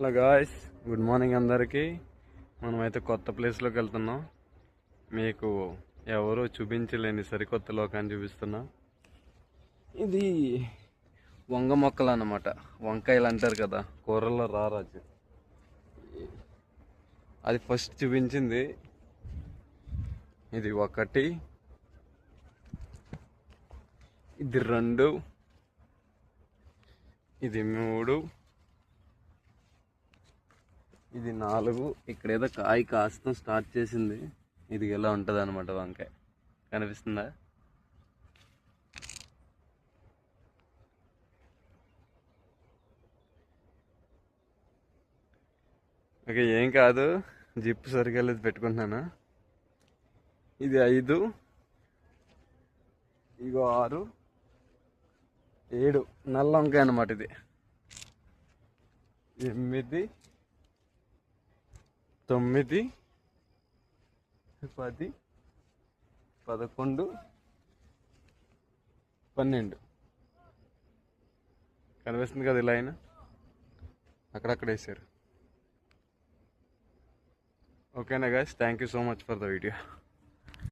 Hello guys good morning అందరికీ. మనమైతే కొత్త ప్లేస్లోకి వెళ్తున్నాం. మీకు ఎవరు చూపించలేని సరికొత్త లోకాన్ని చూపిస్తున్నా. ఇది వంగ మొక్కలు అన్నమాట. వంకాయలు అంటారు కదా కూరల్లో రారాజు. అది ఫస్ట్ చూపించింది. ఇది ఒకటి. ఇది రెండు. ఇది మూడు. ఇది నాలుగు. ఇక్కడ ఏదో కాయ కాస్తం స్టార్ట్ చేసింది. ఇది ఎలా ఉంటుంది అనమాట వంకాయ. కనిపిస్తుందా? ఓకే ఏం కాదు. జిప్ సరిగా లేదు పెట్టుకుంటున్నాను? ఇది ఐదు. ఇగో ఆరు. ఏడు. నల్ల వంకాయ అన్నమాట ఇది. ఎనిమిది. తొమ్మిది పది పదకొండు పన్నెండు. కనిపిస్తుంది కదా ఇలా అయినా అక్కడక్కడ వేసారు ఓకేనా guys thank you so much for the video